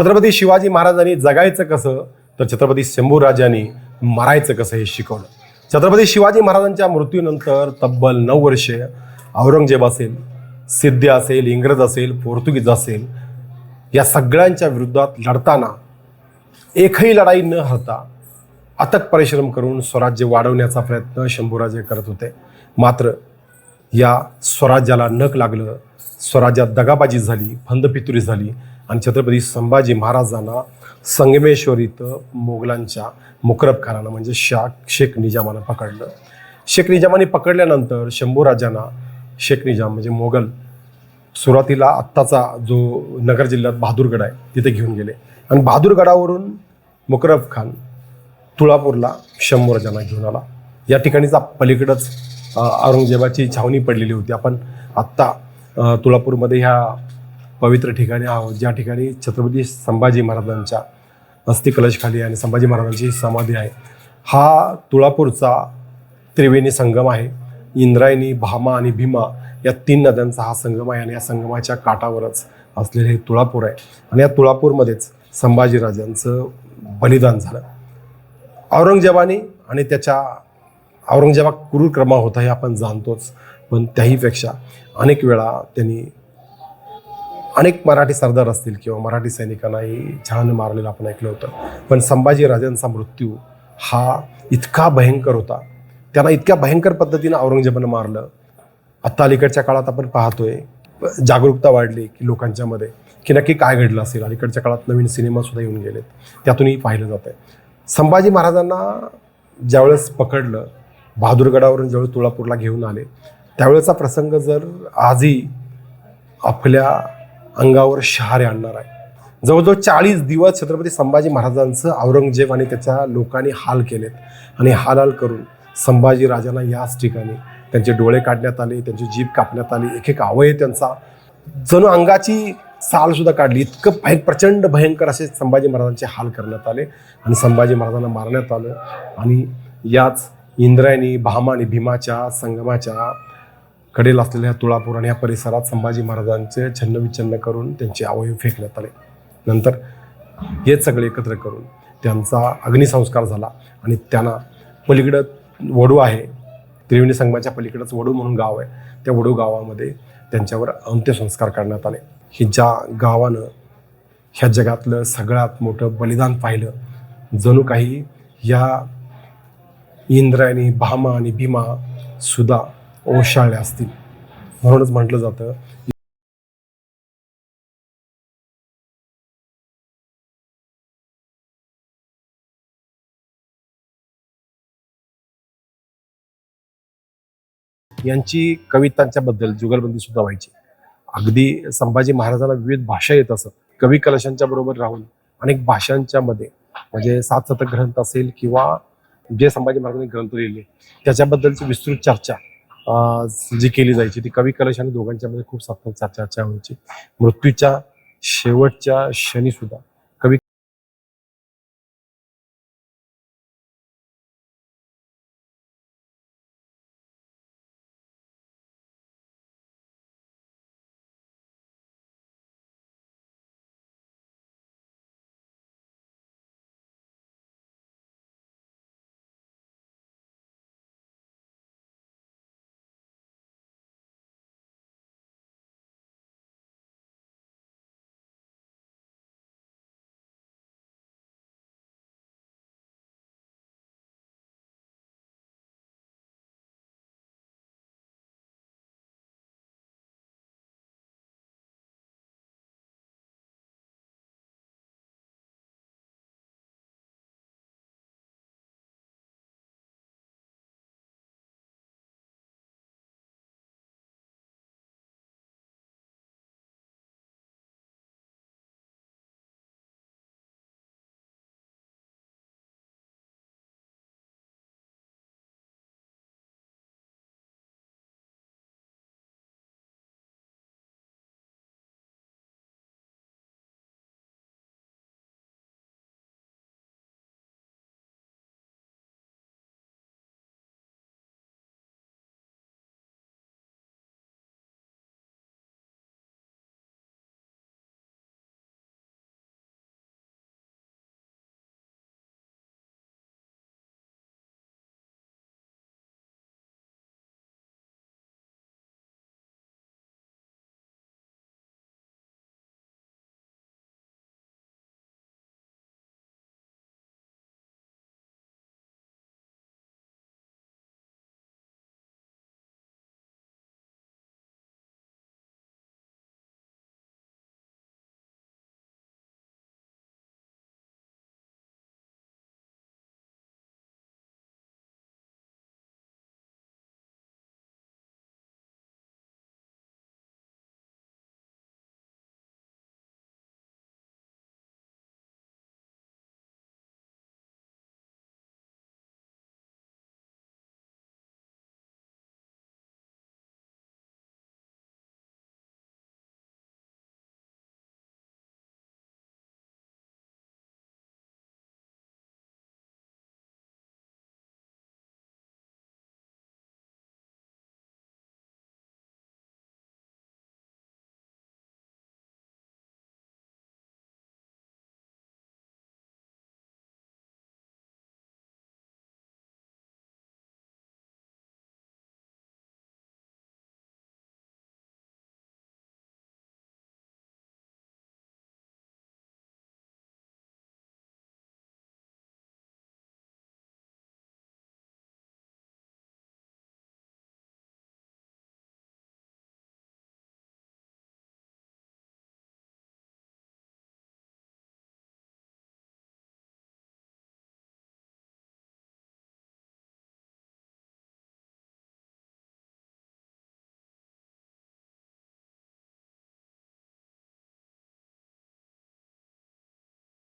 छत्रपती शिवाजी महाराजांनी जगायचं कसं तर छत्रपती शंभूराजांनी मरायचं कसं हे शिकवलं. छत्रपती शिवाजी महाराजांच्या मृत्यूनंतर तब्बल नऊ वर्षे औरंगजेब असेल सिद्धी असेल इंग्रज असेल पोर्तुगीज असेल या सगळ्यांच्या विरोधात लढताना एकही लढाई न हरता अथक परिश्रम करून स्वराज्य वाढवण्याचा प्रयत्न शंभूराजे करत होते. मात्र या स्वराज्याला नक लागलं स्वराज्यात दगाबाजी झाली फंदपितुरी झाली आणि छत्रपती संभाजी महाराजांना संगमेश्वर इथं मोगलांच्या मुकरब खानानं म्हणजे शा शेख निजामानं पकडलं. शेख निजामाने पकडल्यानंतर शंभूराजांना शेख निजाम म्हणजे मोगल सुरुवातीला आत्ताचा जो नगर जिल्ह्यात बहादूरगड आहे तिथे घेऊन गेले. आणि बहादूरगडावरून मुकरब खान तुळापूरला शंभूराजांना घेऊन आला. या ठिकाणीचा पलीकडंच औरंगजेबाची छावणी पडलेली होती. आपण आत्ता तुळापूरमध्ये ह्या पवित्र ठिकाणी आहोत ज्या ठिकाणी छत्रपती संभाजी महाराजांच्या अस्थिकलशखाली आणि संभाजी महाराजांची समाधी आहे. हा तुळापूरचा त्रिवेणी संगम आहे. इंद्रायणी भामा आणि भीमा या तीन नद्यांचा हा संगम आहे आणि या संगमाच्या काठावरच असलेले हे तुळापूर आहे. आणि या तुळापूरमध्येच संभाजीराजांचं बलिदान झालं. औरंगजेबाने आणि त्याच्या औरंगजेबा क्रूर क्रमा होता हे आपण जाणतोच पण त्याहीपेक्षा अनेक वेळा त्यांनी अनेक मराठी सरदार असतील किंवा मराठी सैनिकांनाही छान मारलेलं आपण ऐकलं होतं. पण संभाजी राजांचा मृत्यू हा इतका भयंकर होता. त्यांना इतक्या भयंकर पद्धतीनं औरंगजेबानं मारलं. आत्ता अलीकडच्या काळात आपण पाहतोय जागरूकता वाढली की लोकांच्यामध्ये की नक्की काय घडलं असेल? अलीकडच्या काळात नवीन सिनेमासुद्धा येऊन गेलेत. त्यातूनही पाहिलं जातं संभाजी महाराजांना ज्यावेळेस पकडलं बहादूरगडावरून ज्यावेळेस तुळापूरला घेऊन आले त्यावेळेचा प्रसंग जर आजही आपल्या अंगावर शहारे आणणार आहे. जवळजवळ चाळीस दिवस छत्रपती संभाजी महाराजांचं औरंगजेब आणि त्याच्या लोकांनी हाल केलेत. आणि हाल हाल करून संभाजी राजांना याच ठिकाणी त्यांचे डोळे काढण्यात आले त्यांची जीभ कापण्यात आली. एक एक अवयव त्यांचा. जणू अंगाची साल सुद्धा काढली. इतकं भय प्रचंड भयंकर असे संभाजी महाराजांचे हाल करण्यात आले आणि संभाजी महाराजांना मारण्यात आलं. आणि याच इंद्रायणी भामा आणि भीमाच्या संगमाच्या कडेल असलेल्या तुळापूर आणि या परिसरात संभाजी महाराजांचे छन्नविच्छन्न करून त्यांचे अवयव फेकण्यात आले. नंतर हेच सगळे एकत्र करून त्यांचा अग्निसंस्कार झाला आणि त्यांना पलीकडं वडू आहे. त्रिवेणी संगमाच्या पलीकडंच वडू म्हणून गाव आहे. त्या वडू गावामध्ये त्यांच्यावर अंत्यसंस्कार करण्यात आले. हे ज्या गावानं ह्या जगातलं सगळ्यात मोठं बलिदान पाहिलं जणू काही या इंद्रायणी भामा आणि भीमा सुद्धा ओशाळल्या असतील. म्हणूनच म्हटलं जातं. यांची कवितांच्या बद्दल जुगलबंदी सुद्धा व्हायची. अगदी संभाजी महाराजांना विविध भाषा येत असत. कवी कलशांच्या बरोबर राहून अनेक भाषांच्या मध्ये म्हणजे सात शतक ग्रंथ असेल किंवा जे संभाजी महाराजांनी ग्रंथ लिहिले त्याच्याबद्दलची विस्तृत चर्चा जी केली जायची ती कवी कलश आणि दोघांच्या मध्ये खूप सतत चर्चा व्हायची. मृत्यूच्या शेवटच्या क्षणी सुद्धा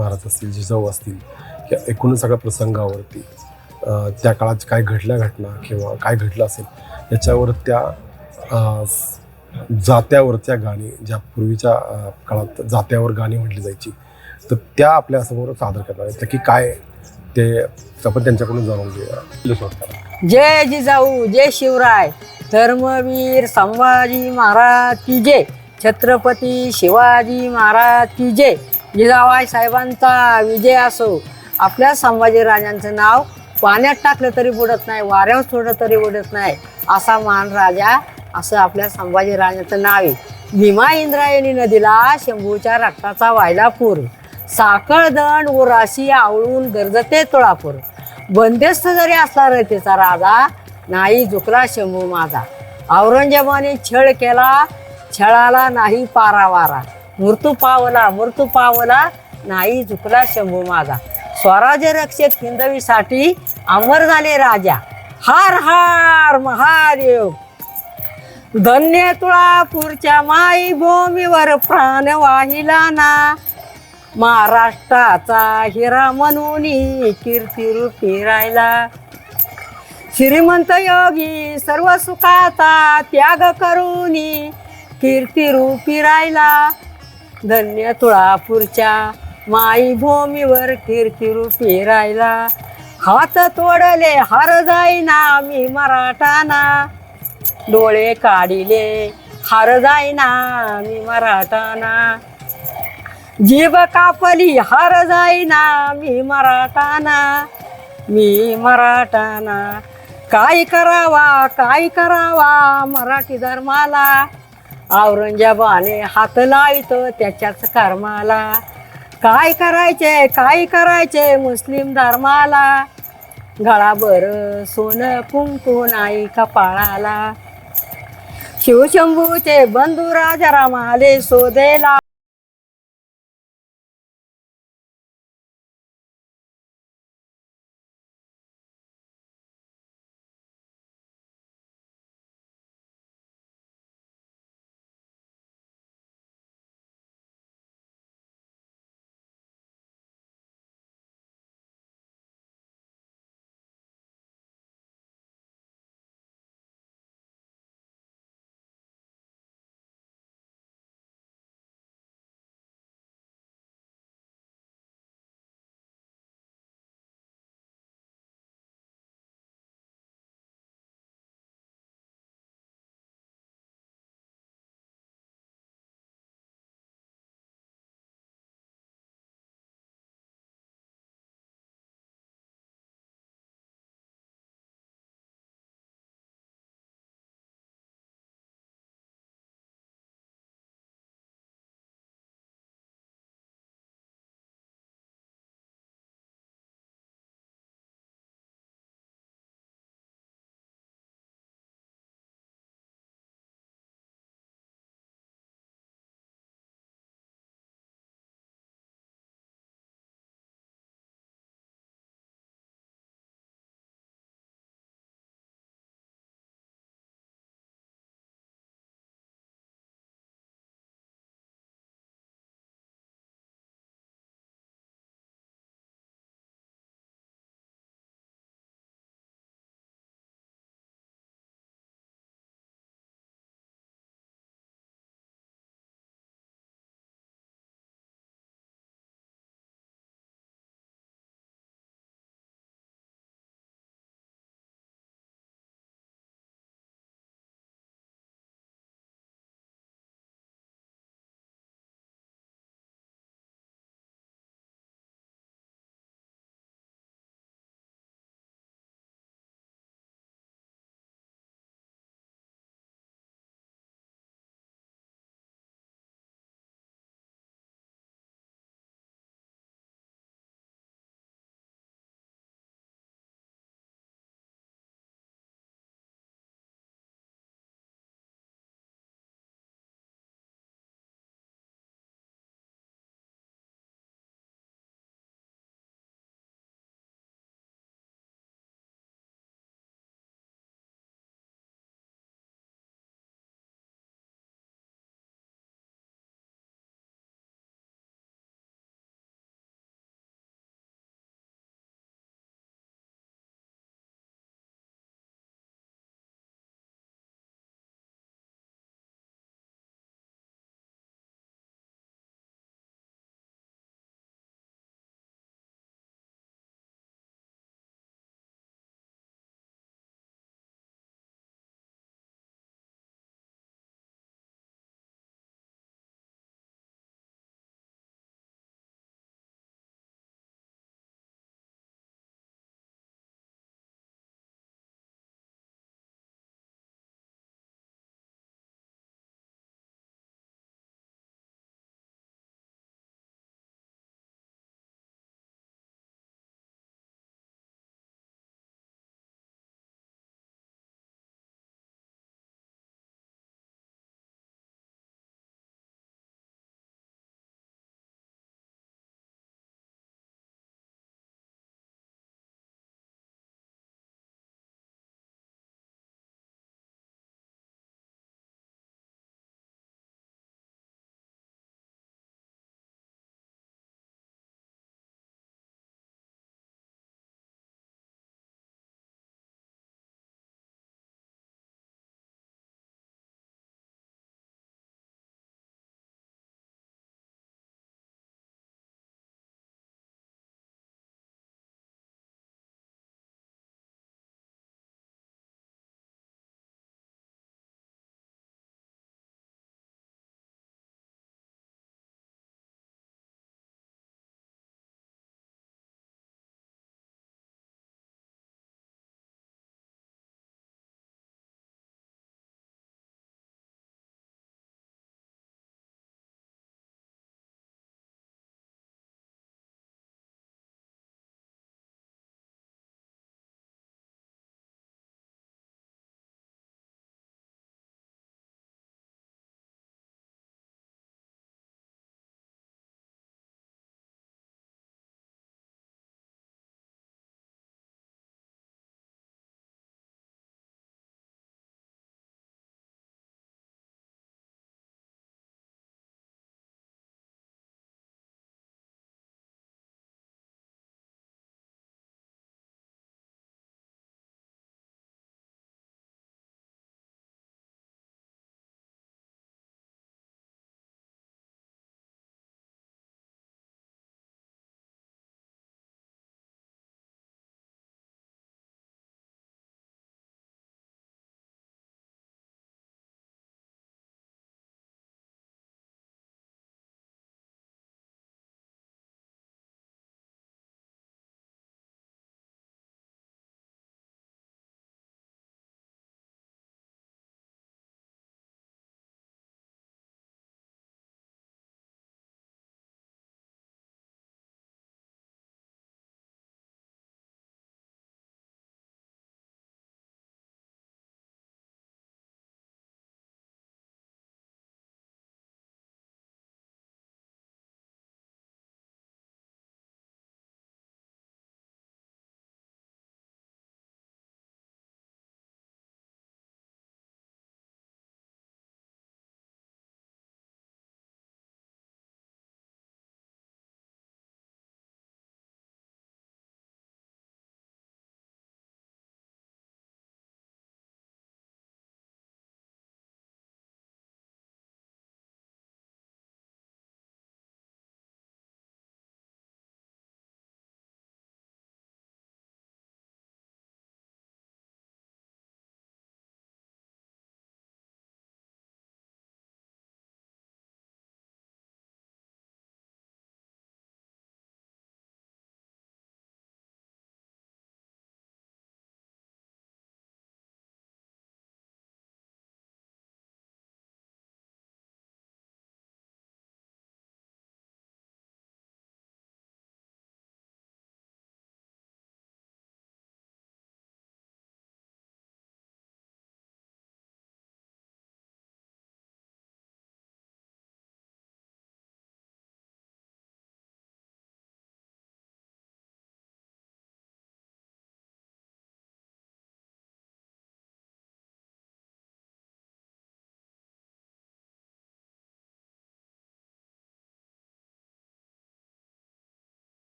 महाराज असतील जिजाऊ असतील या एकूण सगळ्या प्रसंगावरती त्या काळात काय घडल्या घटना किंवा काय घडलं असेल याच्यावर त्या अ, स- जात्यावरच्या गाणी ज्या पूर्वीच्या काळात जात्यावर गाणी म्हटली जायची तर त्या आपल्यासमोर सादर करणार आहेत. की काय ते आपण त्यांच्याकडून जाणून घेऊया. जय जिजाऊ जय शिवराय धर्मवीर संभाजी महाराज की जय छत्रपती शिवाजी महाराज की जय. जिजाबाई साहेबांचा विजय असो आपल्या संभाजी राजांचं नाव पाण्यात टाकलं तरी बुडत नाही वाऱ्यावर सोडलं तरी बुडत नाही असा महान राजा असं आपल्या संभाजी राजाचं नाव आहे. भीमा इंद्रायणी नदीला शंभूच्या रक्ताचा व्हायला पूर साखळदंड उराशी आवळून गरजते तुळापूर. बंदिस्त जरी असला रयतेचा राजा नाही झुकला शंभू माझा. औरंगजेबाने छळ केला छळाला नाही पारावारा. मृत्यू पावला मृत्यू पावला नाही झुकला शंभू माझा. स्वराज्य रक्षक हिंदवीसाठी अमर झाले राजा. हार हार महादेव. धन्य तुळापूरच्या माई भूमीवर प्राण वाहिला ना. महाराष्ट्राचा हिरा म्हणून कीर्ती रूपी राहिला. श्रीमंत योगी सर्व सुखाचा त्याग करून कीर्ती रूपी राहिला. धन्य तुळापूरच्या माई भूमीवर कीर्ती रूपी राहिला हात तोडले हर जाईना मी मराठाना. डोळे काढिले हार जाईना मी मराठाना. जीभ कापली हार जाईना मी मराठाना. मी मराठाना. काय करावा काय करावा मराठी धर्माला? औरंगजेबाने हात लावित त्याच्याच कर्माला. काय करायचे? काय करायचे? मुस्लिम धर्माला? गळाभर सोनं कुंकू नाही कपाळाला. शिवशंभूचे बंधू राजा रामाले शोधेला.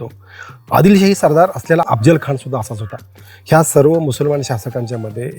तो आदिलशाही सरदार असलेला अफजल खान सुद्धा असाच होता. ह्या सर्व मुसलमान शासकांच्या मध्ये